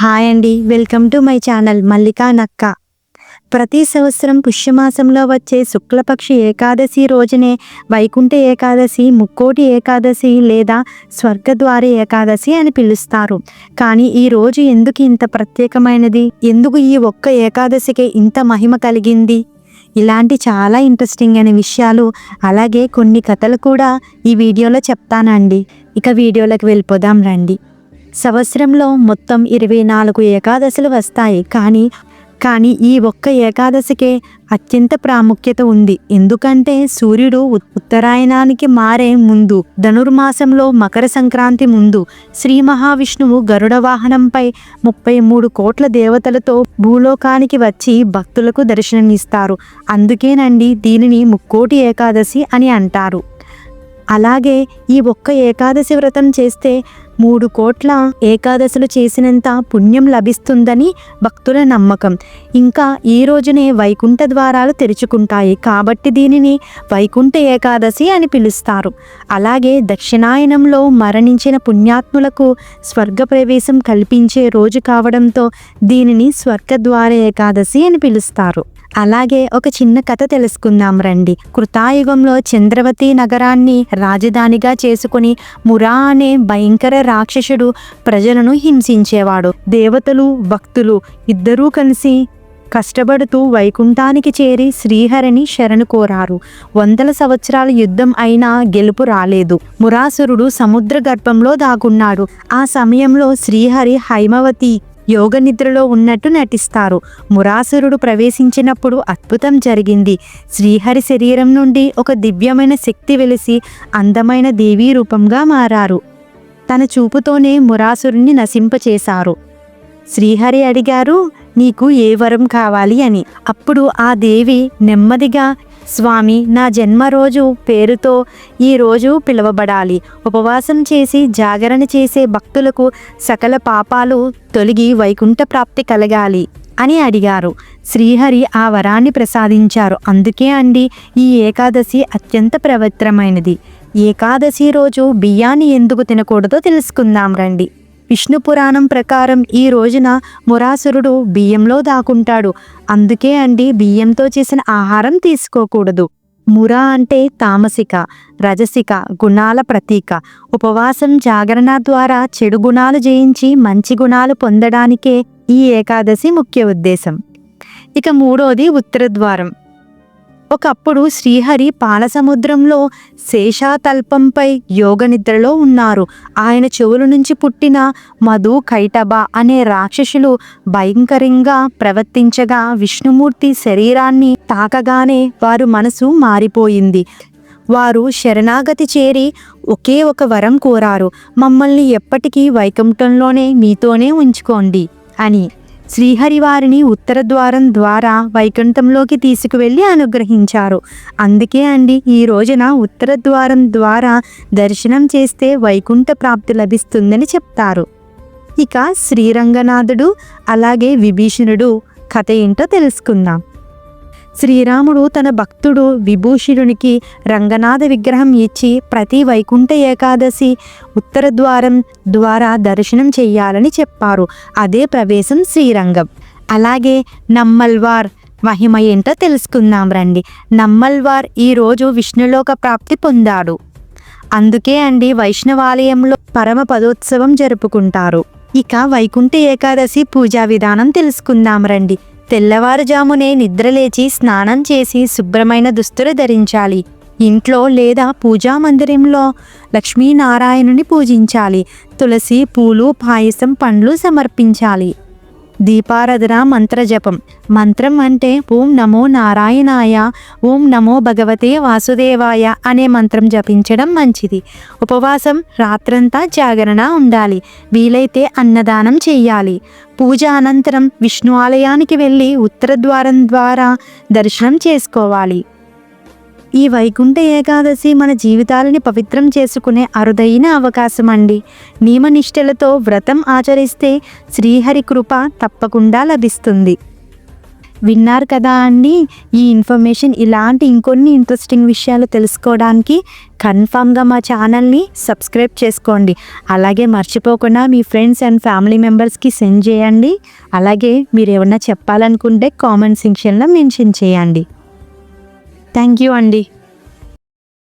Hi అండి. Welcome to my channel Mallika Nakka. ప్రతి సంవత్సరం పుష్యమాసంలో వచ్చే శుక్లపక్షి ఏకాదశి రోజునే వైకుంఠ ఏకాదశి ముక్కోటి ఏకాదశి లేదా స్వర్గద్వార ఏకాదశి అని పిలుస్తారు. కానీ ఈ రోజు ఎందుకు ఇంత ప్రత్యేకమైనది? ఎందుకు ఈ ఒక్క ఏకాదశికి ఇంత మహిమ కలిగింది? ఇలాంటి చాలా ఇంట్రెస్టింగ్ అయిన విషయాలు అలాగే కొన్ని కథలు కూడా ఈ వీడియోలో చెప్తానండి. ఇక వీడియోలోకి వెళ్ళిపోదాం రండి. సంవత్సరంలో మొత్తం ఇరవై నాలుగు ఏకాదశులు వస్తాయి. కానీ కానీ ఈ ఒక్క ఏకాదశికే అత్యంత ప్రాముఖ్యత ఉంది. ఎందుకంటే సూర్యుడు ఉత్తరాయణానికి మారే ముందు ధనుర్మాసంలో మకర సంక్రాంతి ముందు శ్రీ మహావిష్ణువు గరుడ వాహనంపై ముప్పై మూడు కోట్ల దేవతలతో భూలోకానికి వచ్చి భక్తులకు దర్శనమిస్తారు. అందుకేనండి దీనిని ముక్కోటి ఏకాదశి అని అంటారు. అలాగే ఈ ఒక్క ఏకాదశి వ్రతం చేస్తే మూడు కోట్ల ఏకాదశులు చేసినంత పుణ్యం లభిస్తుందని భక్తుల నమ్మకం. ఇంకా ఈ రోజునే వైకుంఠ ద్వారాలు తెరుచుకుంటాయి కాబట్టి దీనిని వైకుంఠ ఏకాదశి అని పిలుస్తారు. అలాగే దక్షిణాయనంలో మరణించిన పుణ్యాత్ములకు స్వర్గ ప్రవేశం కల్పించే రోజు కావడంతో దీనిని స్వర్గద్వార ఏకాదశి అని పిలుస్తారు. అలాగే ఒక చిన్న కథ తెలుసుకుందాం రండి. కృతాయుగంలో చంద్రవతి నగరాన్ని రాజధానిగా చేసుకుని మురా అనే భయంకర రాక్షసుడు ప్రజలను హింసించేవాడు. దేవతలు భక్తులు ఇద్దరూ కలిసి కష్టపడుతూ వైకుంఠానికి చేరి శ్రీహరిని శరణు కోరారు. వందల సంవత్సరాల యుద్ధం అయినా గెలుపు రాలేదు. మురాసురుడు సముద్ర గర్భంలో దాగున్నాడు. ఆ సమయంలో శ్రీహరి హైమవతి యోగ నిద్రలో ఉన్నట్టు నటిస్తారు. మురాసురుడు ప్రవేశించినప్పుడు అద్భుతం జరిగింది. శ్రీహరి శరీరం నుండి ఒక దివ్యమైన శక్తి వెలిసి అందమైన దేవీ రూపంగా మారారు. తన చూపుతోనే మురాసురుణ్ణి నశింపచేశారు. శ్రీహరి అడిగారు నీకు ఏ వరం కావాలి అని. అప్పుడు ఆ దేవి నెమ్మదిగా స్వామి నా జన్మరోజు పేరుతో ఈ రోజు పిలువబడాలి. ఉపవాసం చేసి జాగరణ చేసే భక్తులకు సకల పాపాలు తొలగి వైకుంఠ ప్రాప్తి కలగాలి అని అడిగారు. శ్రీహరి ఆ వరాన్ని ప్రసాదించారు. అందుకే అండి ఈ ఏకాదశి అత్యంత పవిత్రమైనది. ఏకాదశి రోజు బియ్యాన్ని ఎందుకు తినకూడదో తెలుసుకుందాం రండి. విష్ణు పురాణం ప్రకారం ఈ రోజున మురాసురుడు బియ్యంలో దాకుంటాడు. అందుకే అండి బియ్యంతో చేసిన ఆహారం తీసుకోకూడదు. మురా అంటే తామసిక రజసిక గుణాల ప్రతీక. ఉపవాసం జాగరణ ద్వారా చెడు గుణాలు జయించి మంచి గుణాలు పొందడానికే ఈ ఏకాదశి ముఖ్య ఉద్దేశం. ఇక మూడోది ఉత్తరద్వారం. ఒకప్పుడు శ్రీహరి పాలసముద్రంలో శేషాతల్పంపై యోగ నిద్రలో ఉన్నారు. ఆయన చెవుల నుంచి పుట్టిన మధు కైటబ అనే రాక్షసులు భయంకరంగా ప్రవర్తించగా విష్ణుమూర్తి శరీరాన్ని తాకగానే వారు మనసు మారిపోయింది. వారు శరణాగతి చేరి ఒకే ఒక వరం కోరారు మమ్మల్ని ఎప్పటికీ వైకుంఠంలోనే మీతోనే ఉంచుకోండి అని. శ్రీహరివారిని ఉత్తర ద్వారం ద్వారా వైకుంఠంలోకి తీసుకువెళ్ళి అనుగ్రహించారు. అందుకే అండి ఈ రోజున ఉత్తర ద్వారం ద్వారా దర్శనం చేస్తే వైకుంఠ ప్రాప్తి లభిస్తుందని చెప్తారు. ఇక శ్రీరంగనాథుడు అలాగే విభీషణుడు కథ ఏంటో తెలుసుకుందాం. శ్రీరాముడు తన భక్తుడు విభూషణునికి రంగనాథ విగ్రహం ఇచ్చి ప్రతి వైకుంఠ ఏకాదశి ఉత్తర ద్వారం ద్వారా దర్శనం చేయాలని చెప్పారు. అదే ప్రవేశం శ్రీరంగం. అలాగే నమ్మల్వార్ మహిమ ఏంటో తెలుసుకుందాం రండి. నమ్మల్వార్ ఈరోజు విష్ణులోక ప్రాప్తి పొందాడు. అందుకే అండి వైష్ణవాలయంలో పరమ పదోత్సవం జరుపుకుంటారు. ఇక వైకుంఠ ఏకాదశి పూజా విధానం తెలుసుకుందాం రండి. తెల్లవారుజామునే నిద్రలేచి స్నానం చేసి శుభ్రమైన దుస్తులు ధరించాలి. ఇంట్లో లేదా పూజా మందిరంలో లక్ష్మీనారాయణుని పూజించాలి. తులసి పూలు పాయసం పండ్లు సమర్పించాలి. దీపారాధన మంత్రజపం మంత్రం అంటే ఓం నమో నారాయణాయ ఓం నమో భగవతే వాసుదేవాయ అనే మంత్రం జపించడం మంచిది. ఉపవాసం రాత్రంతా జాగరణ ఉండాలి. వీలైతే అన్నదానం చెయ్యాలి. పూజ అనంతరం విష్ణు ఆలయానికి వెళ్ళి ఉత్తర ద్వారం ద్వారా దర్శనం చేసుకోవాలి. ఈ వైకుంఠ ఏకాదశి మన జీవితాలని పవిత్రం చేసుకునే అరుదైన అవకాశం అండి నియమనిష్టలతో వ్రతం ఆచరిస్తే శ్రీహరి కృప తప్పకుండా లభిస్తుంది. విన్నారు కదా అండి ఈ ఇన్ఫర్మేషన్ ఇలాంటి ఇంకొన్ని ఇంట్రెస్టింగ్ విషయాలు తెలుసుకోవడానికి కన్ఫామ్గా మా ఛానల్ని సబ్స్క్రైబ్ చేసుకోండి. అలాగే మర్చిపోకుండా మీ ఫ్రెండ్స్ అండ్ ఫ్యామిలీ మెంబర్స్కి సెండ్ చేయండి. అలాగే మీరు ఏమన్నా చెప్పాలనుకుంటే కామెంట్ సెక్షన్లో మెన్షన్ చేయండి. థ్యాంక్ యూ అండి.